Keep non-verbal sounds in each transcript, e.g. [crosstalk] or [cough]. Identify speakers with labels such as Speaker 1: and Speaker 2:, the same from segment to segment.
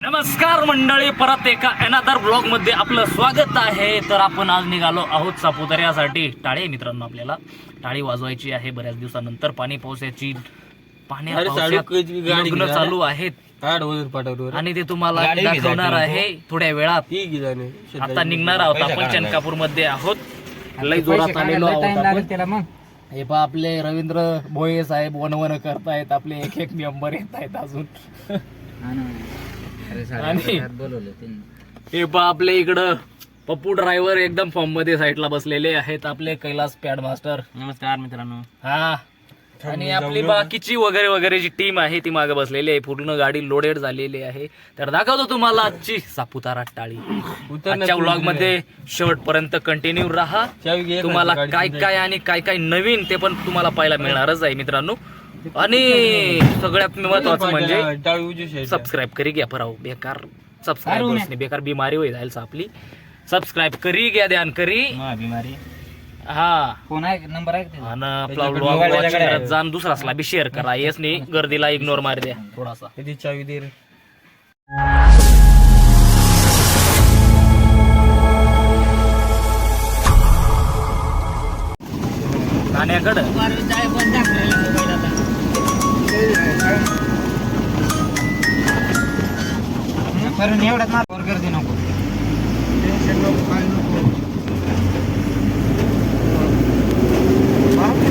Speaker 1: नमस्कार मंडळी परत एका अनादर ब्लॉगमध्ये आपलं स्वागत आहे. तर आपण आज निघालो आहोत सापुतऱ्यासाठी. टाळे मित्रांनो आपल्याला. टाळी वाजवायची आहे बऱ्याच दिवसानंतर. पाणी पावसाची पाण्या
Speaker 2: अरे
Speaker 1: पावसात
Speaker 2: साडू कधी गाडी
Speaker 1: लग्न
Speaker 2: घेणार?
Speaker 1: चालू आहेत.
Speaker 2: ताड वजन पाठवलं
Speaker 1: आणि ते तुम्हाला
Speaker 2: गाडी
Speaker 1: दाखवणार आहे थोड्या वेळात.
Speaker 2: ती
Speaker 1: आता निघणार आहोत आपण चनकापूरमध्ये आहोत. लय जोरात आलेलो आहोत आपण. हे पहा आपले रवींद्र भोये साहेब वन वन करतायत. आपले एक एक मेंबर येत आहेत अजून आणि- हे पहा आपले इकडं. पप्पू ड्रायव्हर एकदम फॉर्ममध्ये साईडला बसलेले आहेत आपले कैलास पॅड मास्टर
Speaker 2: नमस्कार मित्रांनो.
Speaker 1: हा. आणि आपली बाकीची वगैरे वगैरे जी टीम आहे ती मागे बसलेली आहे. पूर्ण गाडी लोडेड झालेली आहे. तर दाखवतो तुम्हाला आजची सापुतारा टाळी. आजच्या व्लॉगमध्ये शेवट पर्यंत कंटिन्यू राहा. तुम्हाला काय काय आणि काय काय नवीन ते पण तुम्हाला पाहायला मिळणारच आहे मित्रांनो. आणि सगळ्यात महत्वाचं म्हणजे सबस्क्राईब करी घ्या फराव. बेकार सबस्क्राईब बेकार बिमारी होईल जायला आपली. सबस्क्राईब करी घ्या ध्यान करी.
Speaker 2: बिमारी.
Speaker 1: हा.
Speaker 3: फोन आहे नंबर आहे?
Speaker 1: आणि आपला. जाण दुसरासला बी शेअर करा. येस नाही गर्दीला इग्नोर मार द्या थोडासा.
Speaker 2: कधी चावी दे रे.
Speaker 1: ठाण्याकडं
Speaker 3: कारण एवढ्यात ना वर गर्दी नको. पण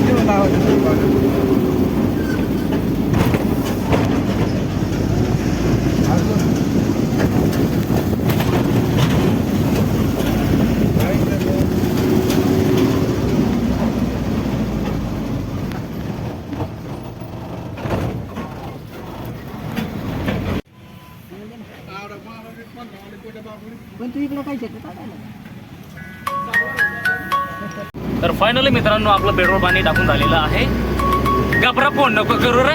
Speaker 1: फायनली मित्रांनो आपलं पेट्रोल पाणी टाकून झालेलं आहे. घबरा फोन नको करू रे.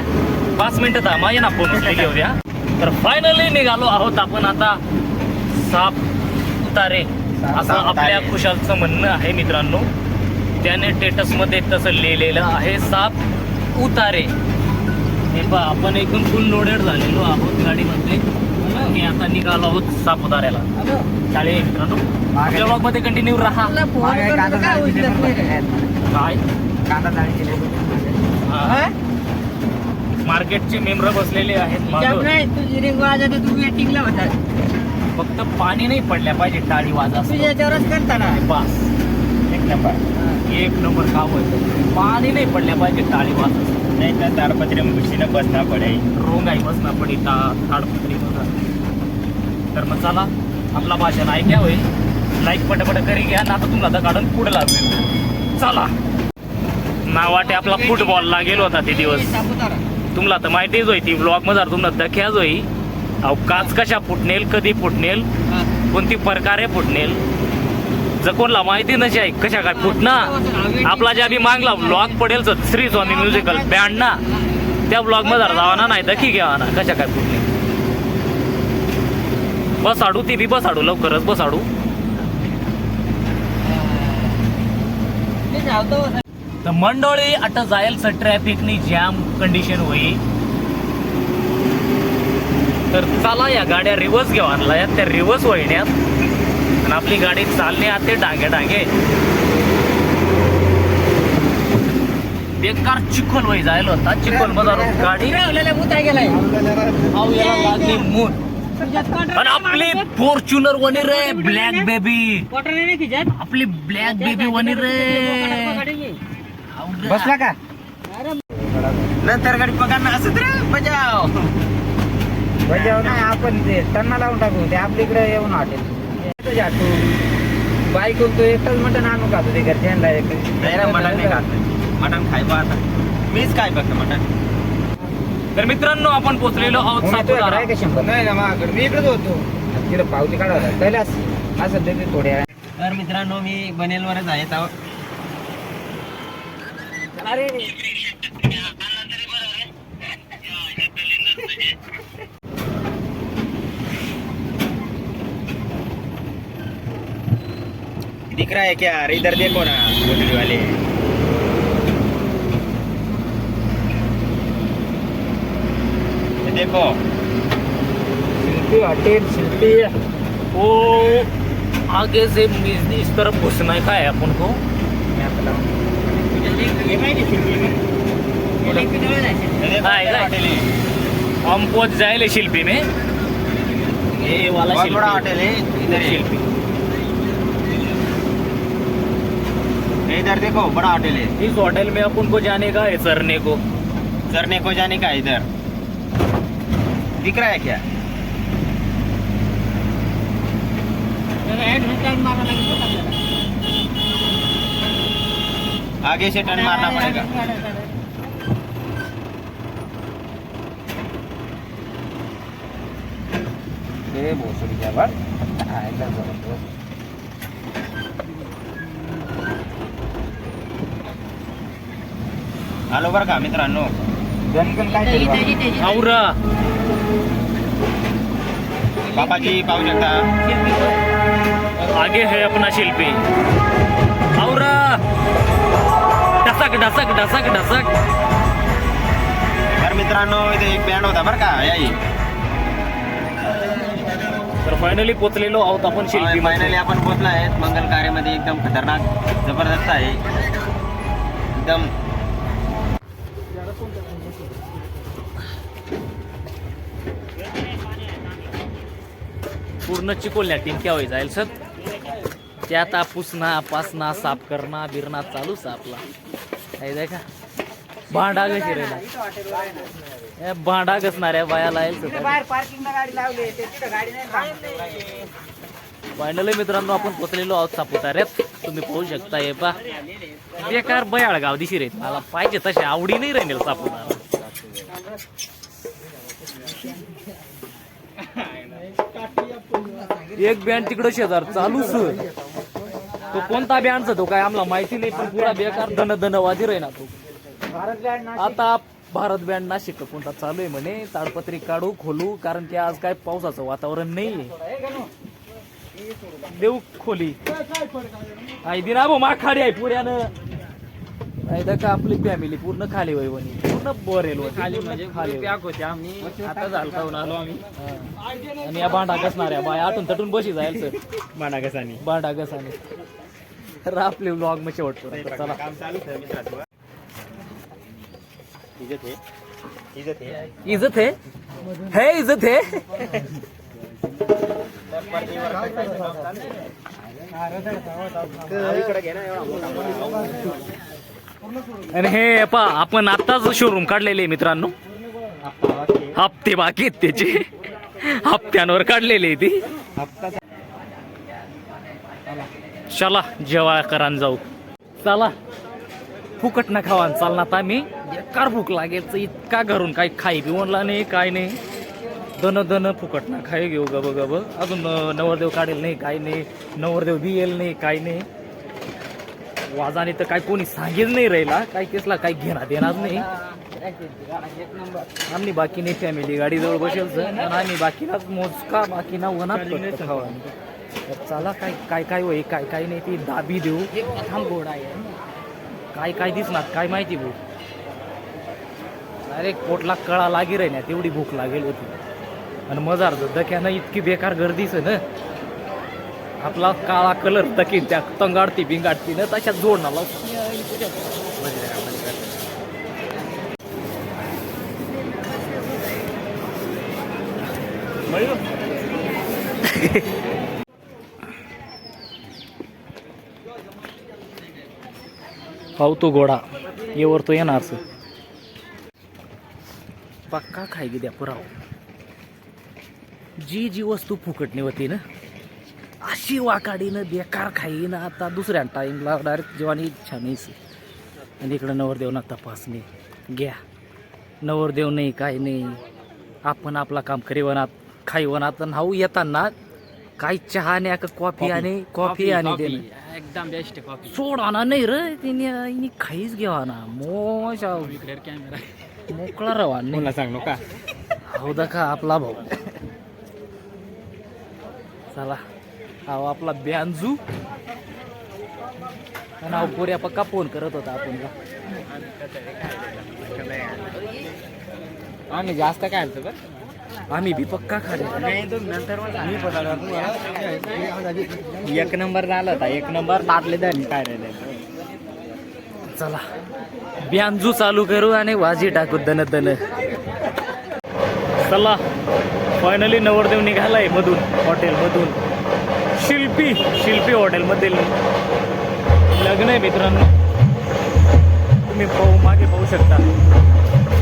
Speaker 1: पाच मिनिटं थांबा ये ना फोन होत्या तर फायनली निघालो आहोत आपण आता साप उतारे असं आपल्या खुशालचं म्हणणं आहे मित्रांनो. त्याने टेटसमध्ये तसं लिहिलेलं आहे साप उतारे. हे पहा आपण एकदम फुल लोडेड झालेलो आहोत गाडीमध्ये. आणि आता निघालो आहोत साप उताऱ्याला चालेल मित्रांनो आपल्या vlog मध्ये कंटिन्यू राहा. काय हा. मार्केटचे मेंबर बसलेले आहेत.
Speaker 4: तुझी रिंग वाजत तू वेटिंगला होता.
Speaker 1: फक्त पाणी नाही पडल्या पाहिजे टाळी वाजा
Speaker 4: करताना
Speaker 1: बस. एक नंबर. एक नंबर काम होतं पाणी नाही पडल्या पाहिजे टाळी वाजा
Speaker 2: नाही तर ताडपत्री मिशीनं बसना पडे
Speaker 1: रोंगाई बसना पडी ता ताडपत्री. तर मग चला आपला भाषण ऐक्या होईल. लाईक पटपट करी घ्या ना आता तुम्हाला काढून पुढे लागेल. चला. नावाटे आपला फुटबॉलला गेलो होता ते दिवस. तुम्हाला तर माहितीच होई ती ब्लॉगमध्ये तुम्हाला दख्याच होई अहो काच कशा फुटनेल कधी फुटनेल कोणती प्रकारे फुटनेल? जर कोणला माहिती नशी आहे कशा काय फुटना आपला ज्या बी मागला ब्लॉग पडेल तर श्री स्वामी म्युझिकल बँड ना त्या ब्लॉगमध्ये जावा ना नाही दखी घ्यावा ना कशा काय फुटणे बस आडू ती बी बस आडू लवकरच बस आडू. तर मंडळी आता जायचं ट्रॅफिकनी जाम कंडिशन होई. तर चला या गाड्या रिवर्स घेऊ आणला या त्या रिवर्स वळण्यात. आणि आपली गाडी चालणे आते डांगे डांगे बेकार चिखल वय जायला होता. चिखलमध्ये गाडी
Speaker 4: मुता गेलाय.
Speaker 1: लागली मूठ
Speaker 4: तुझ्यात
Speaker 1: आणि आपली फॉर्च्युनर वनी रे ब्लॅक बेबी आपली ब्लॅक बेबी वनी रे.
Speaker 3: बसला का?
Speaker 2: नंतर गाडी पगार असत रे बजाव.
Speaker 3: बजाव नाही आपण ते त्यांना लावून टाकू ते आपल्या इकडे येऊन वाटेल तू. बाईक तो एकटाच मटण आणू का?
Speaker 2: नाही रे मटण नाही खात. मटण खाय आता. मीच काय फक्त मटण?
Speaker 1: तर मित्रांनो आपण पोहोचलेलो आहोत सापुतारा
Speaker 3: आहे का शंभर.
Speaker 2: नाही ना माझ्याकडे. मी इकडेच होतो.
Speaker 3: तिथं पावती कैलास थोड्या
Speaker 2: तर मित्रांनो मी बनेलवरच आहे तर
Speaker 3: अरे.
Speaker 2: दिख रहा है क्या? इधर देखो ना गोदड़ी वाले देखो
Speaker 3: शिल्पी हॉटेल शिल्पी
Speaker 1: वो आगे से इस- तरफ घुसना का है अपन को?
Speaker 4: हे शिल्पी हे।
Speaker 1: हम पहुंच जाएले शिल्पी में। ये वाला
Speaker 2: बहुत बड़ा
Speaker 1: शिल्पी
Speaker 2: होटल है। इधर।
Speaker 1: शिल्पी
Speaker 2: इधर देखो बड़ा होटल है।
Speaker 1: इस होटल में अपन को जाने का है सरने को।
Speaker 2: चरने को जाने का है इधर। दिख रहा है क्या. आगे से टर्न मारना पड़ेगा.
Speaker 3: हा, एकदम जबरदस्त.
Speaker 2: आलो बरं का मित्रांनो.
Speaker 3: गणगण काय
Speaker 1: औरा.
Speaker 2: बाबाजी पाहू शकता.
Speaker 1: आगे है अपना शिल्पी। औरा! ढसक ढसक ढसक ढसक।
Speaker 2: तर मित्रांनो इथे एक बँड होता बरं का याही.
Speaker 1: तर फायनली पोचलेलो आहोत आपण शिल्पी
Speaker 2: फायनली आपण पोहोचलो आहेत. मंगल कार्यामध्ये एकदम खतरनाक जबरदस्त आहे. एकदम
Speaker 1: पूर्ण चिकोलण्या टिंक्या होई जाईल सर? त्यात पुसना पासना साफ करणा बिरणा चालूच आपला. काय जाय का? भांडा कशी रे भांडा घसणाऱ्या बायाला
Speaker 3: येईल
Speaker 1: यायचं फायनली मित्रांनो आपण पोचलेलो आहोत सापुताऱ्यात. तुम्ही पाहू शकता हे पा बेकार बयाळ गाव दिशी रे. मला पाहिजे तसे आवडी नाही राहील सापुतारा. एक बँड तिकडं शेजार. चालूच तो कोणता बँडचा तो काय आम्हाला माहिती नाही पण पुरा बेकार धन धनवादी राही ना तो. आता भारत बँड नाशिक कोणता चालू आहे म्हणे ताडपत्री काढू खोलू कारण की आज काय पावसाचं वातावरण नाही देऊ खोली. आई दिना भाऊ माखाडी आहे पुऱ्यानं तर का आपली फॅमिली पूर्ण खाली होई म्हणे. पूर्ण बरेल खाली म्हणजे खाली होती आम्ही. आता झालकावून आलो आम्ही. आणि या भांडा कसणाऱ्या बाय आठून तटून बशी जाईल सर.
Speaker 2: माना कसानी
Speaker 1: भांडा कसाने तर आपले व्लॉग मग शेवटपर्यंत चला.
Speaker 2: काम चालू आहे मित्रांनो इज्जत है इज्जत है
Speaker 1: इज्जत है है इज्जत है आणि हे पा आपण आत्ताच शोरूम काढलेले आहे मित्रांनो. हप्ते बाकी आहेत त्याचे. हप्त्यांवर काढलेले आहे ती. चला जेवा करान जाऊ. चला. फुकट ना खावा चालना आता मी बेकार भूक लागेल इतका घरून काही खाई पिवणला नाही काय नाही. दन दन फुकट ना खाई घेऊ गब गब. अजून नवरदेव काढेल नाही काय नाही. नवरदेव बियेल नाही काय नाही. वाजाने तर काय कोणी सांगेल नाही राहिला. काय केसला काही घेणार देणार नाही. आम्ही बाकी नाही फॅमिली गाडी जवळ बसेल आणि आम्ही बाकीलाच मोजका बाकीना वनात फक्त खावा. तर चला काय काय काय होई काय काय नाही ती दाबी देऊ. थांब गोड आहे काय काय दिसणार काय माहिती भाऊ. अरे पोटला कळा लागी रे ना तेवढी भूक लागेल होती. आणि मजार दक्यानं इतकी बेकार गर्दीच आहे ना. आपला काळा कलर दकीन त्या तंगाडती बिंगाडती ना तशा जोडणार पाहू तो घोडा. येवर तो येणार पक्का खाय गे द्या पुराव. जी जी वस्तू फुकटणी होती ना अशी वाकाडीनं बेकार खाईन. आता दुसऱ्या टाईमला डायरेक्ट जेवणी इच्छा नाहीच आणि इकडं नवरदेव ना तपासणी. घ्या. नवरदेव नाही काय नाही. आपण आपला काम करीवनात खाईवनात नाऊ येताना काय चहा आणि का कॉफी आणि कॉफी आणि दे
Speaker 4: एकदम बेस्ट कॉफी.
Speaker 1: सोडा ना नाही रे तिने खाईच घ्यावा ना मोशा
Speaker 4: कॅमेरा
Speaker 1: मोकळा रवा नाही.
Speaker 2: सांग नका
Speaker 1: हो दा का आपला भाऊ. चला. हा आपला ब्यांजू. हा पोऱ्या पक्का फोन करत होता आपण
Speaker 3: आम्ही जास्त काय आलतो बरं
Speaker 1: आम्ही बी पक्का खाले
Speaker 4: एक नंबर झाला होता एक नंबर ताटले धनी काय
Speaker 1: चला ब्यांजू चालू करू आणि वाजी टाकू दन दन. चला फायनली नवरदेव निघालाय मधून हॉटेल मधून. शिल्पी शिल्पी हॉटेलमध्ये लग्न आहे मित्रांनो. तुम्ही पाहू मागे पाहू शकता.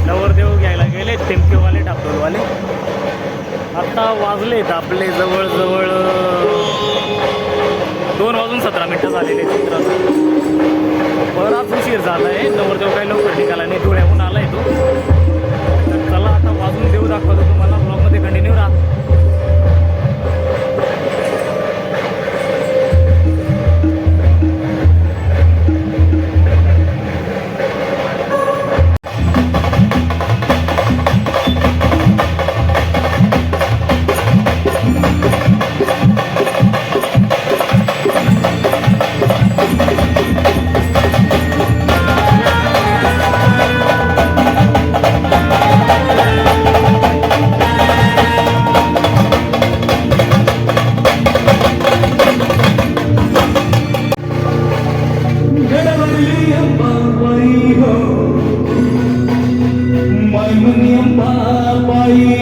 Speaker 1: नवरदेव घ्यायला गेले टेमकेवाले टापडोलवाले आत्ता वाजलेत आपले जवळजवळ दोन वाजून सतरा मिनटं झालेले आहेत मित्रांनो. बराच उशीर झाला आहे नवरदेव काही लवकर निघाला नाही धुळ्याहून आला आहे तो. तर चला आता वाजून देऊ दाखवतो មិននាមបាបី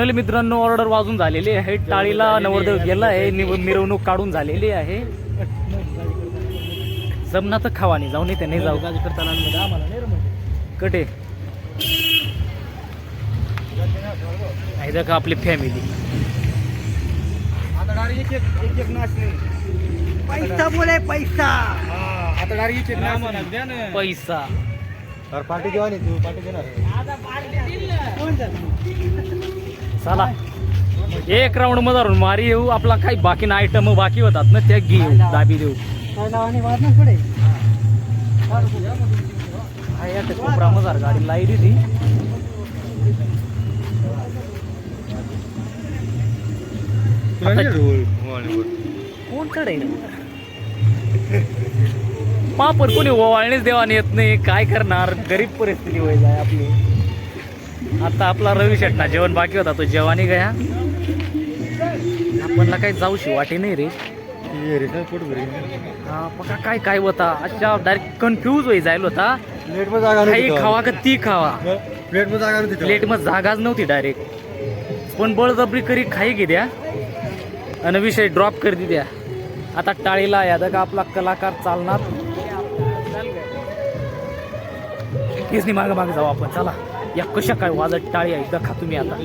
Speaker 1: फायनली मित्रांनो ऑर्डर वाजून झालेली आहे. टाळीला नवरदेव गेला आहे निव- मिरवणूक काढून झालेली आहे. जमना तर खावा नाही जाऊ नाही ते नाही जाऊ. कटे का आपली फॅमिली
Speaker 4: पैसा बोले पैसा.
Speaker 1: पैसा.
Speaker 2: पार्टी तू पार्टी देणार
Speaker 1: चला. एक राऊंडमध्ये मारी येऊ. आपला काही बाकी ना आयटम बाकी होतात ना त्या घेऊ दाबी देऊ. हाय आता कोपरा मजार गाडी लाइट ती कोण चढेल? पापर कोणी ओवाळणीच देवाने येत नाही. काय करणार? गरीब परिस्थिती होईल जाय आपली. आता आपला रवी शेटना जेवण बाकी होता तो जेवानी गया. आपणला काही जाऊशी वाटी नाही रे. हा बघा काय काय होता? अच्छा डायरेक्ट कन्फ्यूज होई जायला होता.
Speaker 2: प्लेटमध्ये जागा
Speaker 1: काही खावा का ती खावा?
Speaker 2: प्लेटमध्ये जागा नव्हती
Speaker 1: प्लेटमध्ये जागाच नव्हती डायरेक्ट पण बळजबरी करी खाई घे द्या. आणि विषय ड्रॉप कर दी द्या. आता टाळीला याद का आपला कलाकार चालणार. मागं मागं जाऊ आपण चला. या कशा काय वाजत टाळी एकदा खा तुम्ही आता.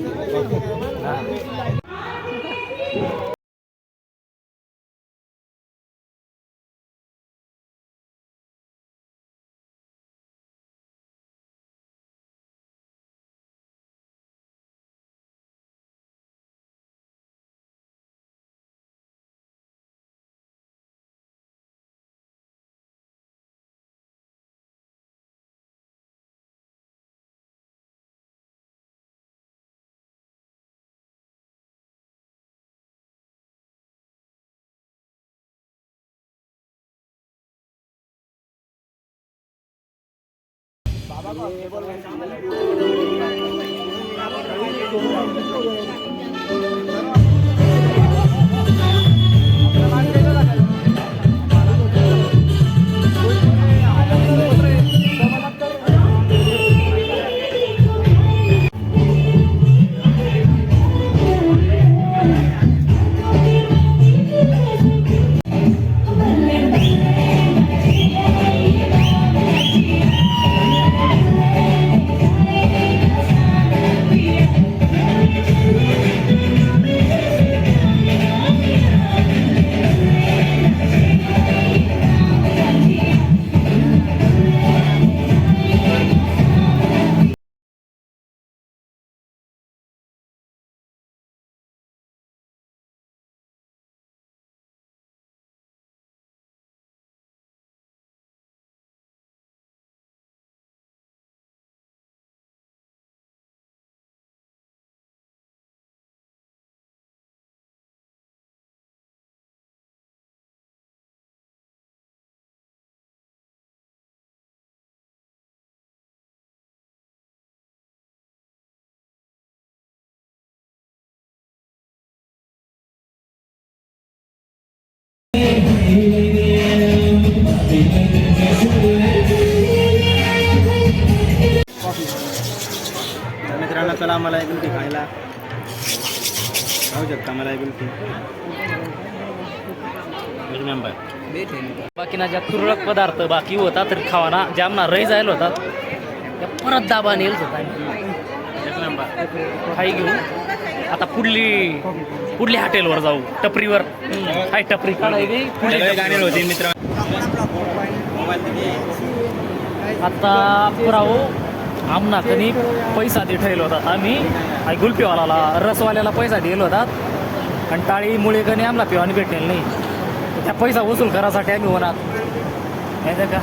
Speaker 1: Aber
Speaker 2: wir wollen मित्रांनो चला मला एक गुलटी खायला. खाऊ शकता मला एक गुलटी एक नंबर
Speaker 1: बाकी ना ज्या तुरळक पदार्थ बाकी होता तर खावाना जामना रही जायला होता त्या परत दाबा नेल होता
Speaker 2: एक नंबर
Speaker 1: खाई घेऊ आता पुढली. कुठल्या हॉटेलवर जाऊ? टपरीवर? काय टपरी.
Speaker 2: होती मित्र
Speaker 1: आता पुरावो आमना कनी पैसा दे ठेवला होता आम्ही. आई गुलपीवाला रसवाल्याला पैसा दिला होता आणि टाळीमुळे कनी आमला पिवानी भेटलेलं नाही. त्या पैसा वसूल करायसाठी आम्ही होणार. नाही का?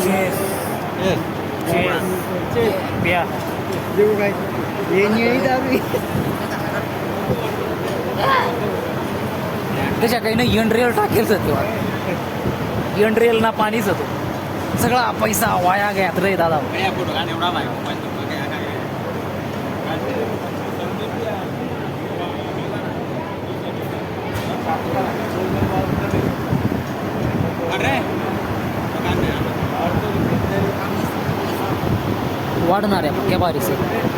Speaker 1: Cheers. Cheers. Cheers. प्या त्याच्या काही ना यंड्रेल टाकेलच तेव्हा यंड्रेल ना पाणीच होतो सगळा पैसा वाया घ्यात रे दादा.
Speaker 2: वाढणार आहे पक्के एवढा
Speaker 5: आहे बारीस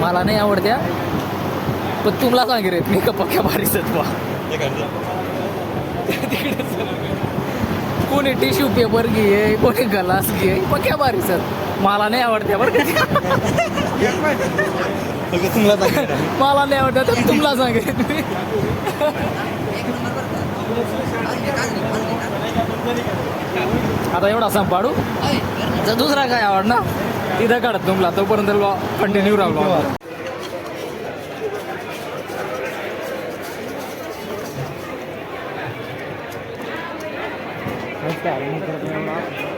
Speaker 5: मला नाही आवडत्या पण तुम्हाला सांगेल रे मी का पक्क्या बारीस आहेत बा. कोणी टिश्यू पेपर घे कोणी ग्लास घे पक्क्या बारीस आहेत? मला नाही आवडत्या बरं का. मला नाही आवडत्या तर तुम्हाला सांगेल मी आता एवढा सांभाळू जर दुसरा काय आवडणार? तिथं काढत तुमला तोपर्यंत कंटिन्यू राहलो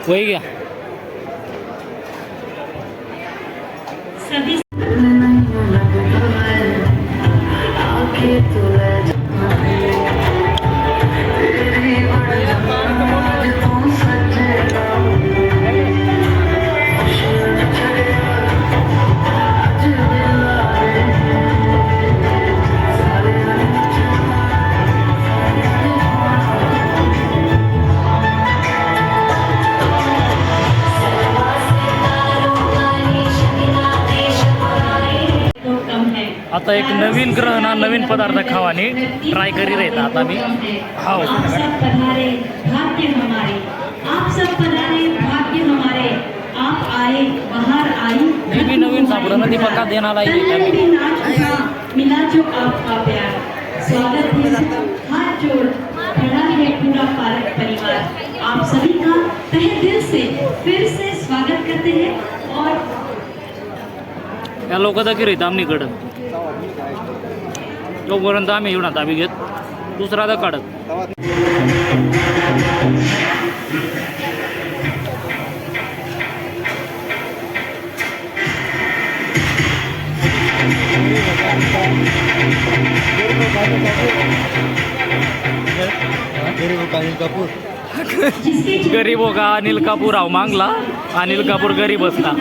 Speaker 5: वही घ्या नवीन पदार्थ खावाने ट्राय करी राहत आता मी. हाव
Speaker 6: आप सब पधारे भाग्य हमारे. आप सब पधारे भाग्य हमारे. आप आए बाहर आई
Speaker 5: मी नवीन सापडलं ना ती पक्का देण्याला येईल
Speaker 6: तन भी नाच उठा मिला जो आपका प्यार. स्वागत है हाथ जोड़. खड़ा है पूरा पालक परिवार. आप सभी का तहे दिल से फिर से स्वागत करते हैं और
Speaker 1: या लोक दखी राहत आमनीकडं. तोपर्यंत आम्ही एवढा ताबी घेत दुसरा आता काढत.
Speaker 6: जिसके
Speaker 1: गरीब का अनिल कापूर आव मागला. अनिल कापूर गरीब असला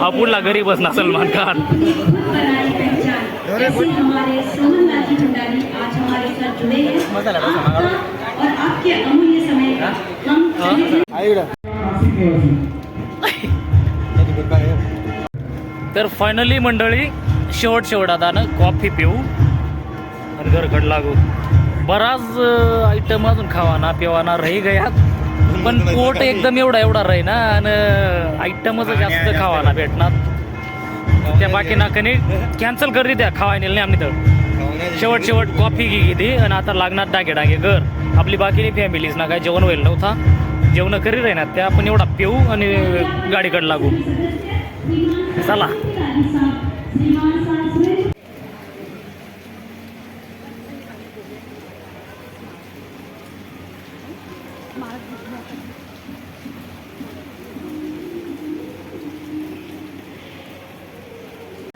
Speaker 1: हा पुढला गरीब असला सलमान खान.
Speaker 6: ऐसे हमारे सोहन लाजी भंडारी आज हमारे साथ जुड़े हैं। आपका और आपके अमूल्य समय का हम
Speaker 1: तर फायनली मंडळी शेवट शेवट आता ना कॉफी पिऊ. आणि घरकड लागू. बराच आयटम अजून खावाना पिवाना राही गयात. पण पोट एकदम एवढा एवढा राही ना आणि आयटमच जास्त खावाना भेटणार. त्या बाकीना कनी कॅन्सल करी द्या खावायला नाही आम्ही तर. शेवट शेवट कॉफी घे आणि आता लागणार डागे डागे घर. आपली बाकी फॅमिलीज ना काय जेवण व्हायला नव्हता. जेवण करी ना त्या आपण एवढा पिऊ आणि गाडीकडे लागू. चला.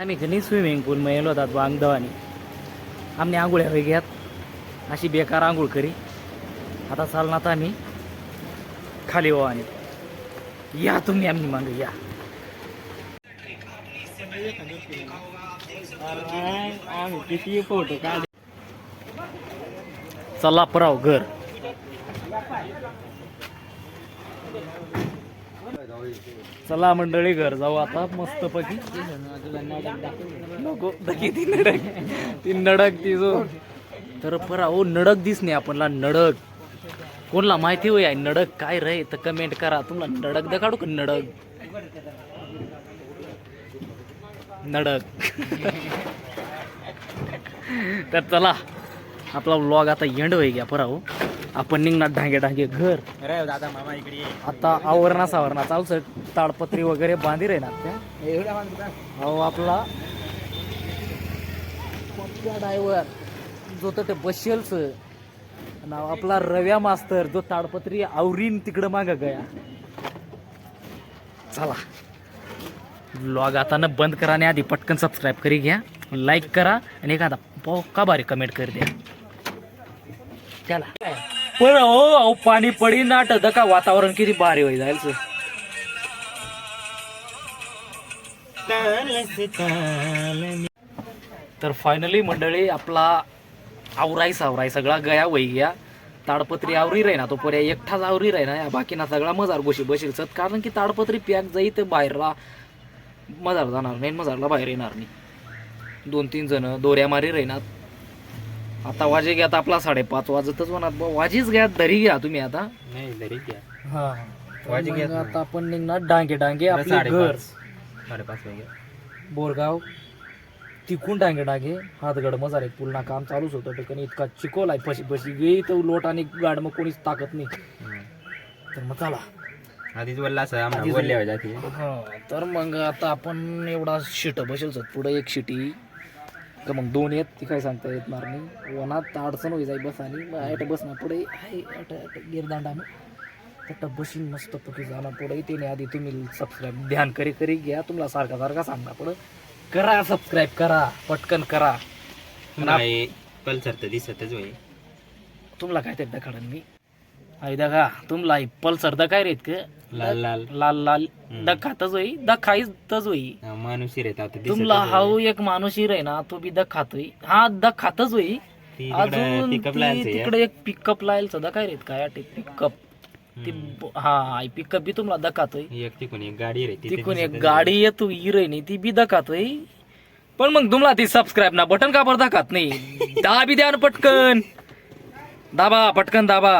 Speaker 1: आम्ही घरी स्विमिंग पूल मध्ये गेलो होतात वांगदवानी आम्ही आंघोळ्या वेगळ्यात अशी बेकार आंघोळ करी. आता चालणार आम्ही खाली हो आणि या तुम्ही आम्ही मागे या.
Speaker 4: किती फोटो काढ
Speaker 1: चला पराव घर. चला मंडळी घर जाऊ आता मस्त पैकी नको दकी ती नडक. ती नडक ती जो. तर परा ओ नडक दिसणे आपणला नडक. कोणला माहिती होय नडक काय रे? तर कमेंट करा. तुम्हाला नडक दखाडू का नडक? नडक. [laughs] तर चला आपला व्लॉग आता एंड होई गया परा हो आपण निघणार ढांगे ढांगे घर.
Speaker 2: अरे दादा मामा इकडे ये.
Speaker 1: आता आवरणा सावरणा चालू ताडपत्री वगैरे बांधी राहणार त्या. अहो आपला ड्रायव्हर जो तर ते बसेलच. नाव आपला रव्या मास्तर जो ताडपत्री आवरीन तिकडं माग गया. चला. ब्लॉग आता न बंद करा आणि आधी पटकन सबस्क्राईब करी घ्या. लाईक करा आणि एखादा का भारी कमेंट कर द्या. त्याला पण हो अहो पाणी पडी नाट का वातावरण किती भारी होई जायचं तर फायनली मंडळी आपला आवराई सावराई सगळा गया वही गया. ताडपत्री आवरी राही ना तो पर्या एकठाच आवरी राही ना बाकीना सगळा मजार गोशी बशील कारण की ताडपत्री पॅक जाई तर बाहेरला मजार जाणार नाही मजारला बाहेर येणार नाही. दोन तीन जण दोऱ्या मारी राहिनात आता वाजे घ्यात आपला साडेपाच वाजतच होणार बुवा. वाजीच घ्या दरी घ्या तुम्ही आता.
Speaker 2: नाही तरी घ्या.
Speaker 1: हा.
Speaker 2: वाजी घ्या
Speaker 1: मग आता आपण निघणार डांगे डांगे आपले
Speaker 2: साडेपाच.
Speaker 1: घर.
Speaker 2: साडेपाच. वाजे.
Speaker 1: बोरगाव तिकून डांगे डांगे. हातगड मजारे पुन्हा काम चालूच होतं. ठिकाणी इतका चिकोल आहे पशी पशी गे तर लोट आणि गाड मग कोणीच ताकत नाही. तर मग चला.
Speaker 2: आधीच
Speaker 1: हा तर मग आता आपण एवढा शिट बसेल सर. पुढं एक शिटी. का मग दोन येत ती काय सांगता येणार नाही. वनात अडचण होई जाई बस आणि मग ॲट बस ना पुढे आहे ॲट गिरदांडा मग त्या बशीन मस्त पकी जाणार पुढे. त्याने आधी तुम्ही सबस्क्राईब ध्यान करी करी घ्या. तुम्हाला सारखा सारखा सांगणार पुढं. करा सबस्क्राईब करा. पटकन करा.
Speaker 2: नाही पल्सर तर दिसतच होई
Speaker 1: तुम्हाला काय ते दखाडन मी. आई दखा तुम्हाला पल्सर दखाय रेत का
Speaker 2: लाल लाल.
Speaker 1: लाल लाल. दखातच होई दखाईतच होई.
Speaker 2: हा, माणूस आता
Speaker 1: तुमला
Speaker 2: होई.
Speaker 1: हाऊ एक माणूस आहे ना तो बी दख खातोय हा दख खातच होई.
Speaker 2: ती
Speaker 1: अजून
Speaker 2: पिकअप
Speaker 1: ती
Speaker 2: लायन्स
Speaker 1: तिकडे एक पिकअप लाईल सदा काय रेत काय पिकअप ती ब- हा पिकअप बी तुम्हाला दखातोय
Speaker 2: एक तिकून एक गाडी रे
Speaker 1: तिकून एक गाडी येतो हिरोईन ती बी दखातोय पण मग तुम्हाला ती सबस्क्राईब ना बटन का बरं दाखवत नाही? दहा बी द्या ना पटकन. दाबा पटकन दाबा.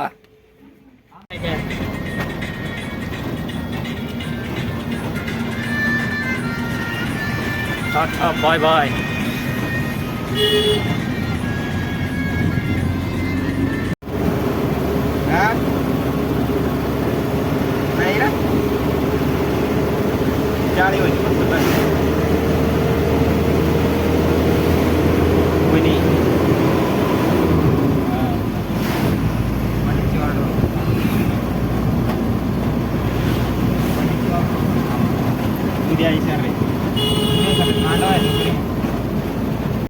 Speaker 3: Tata bye bye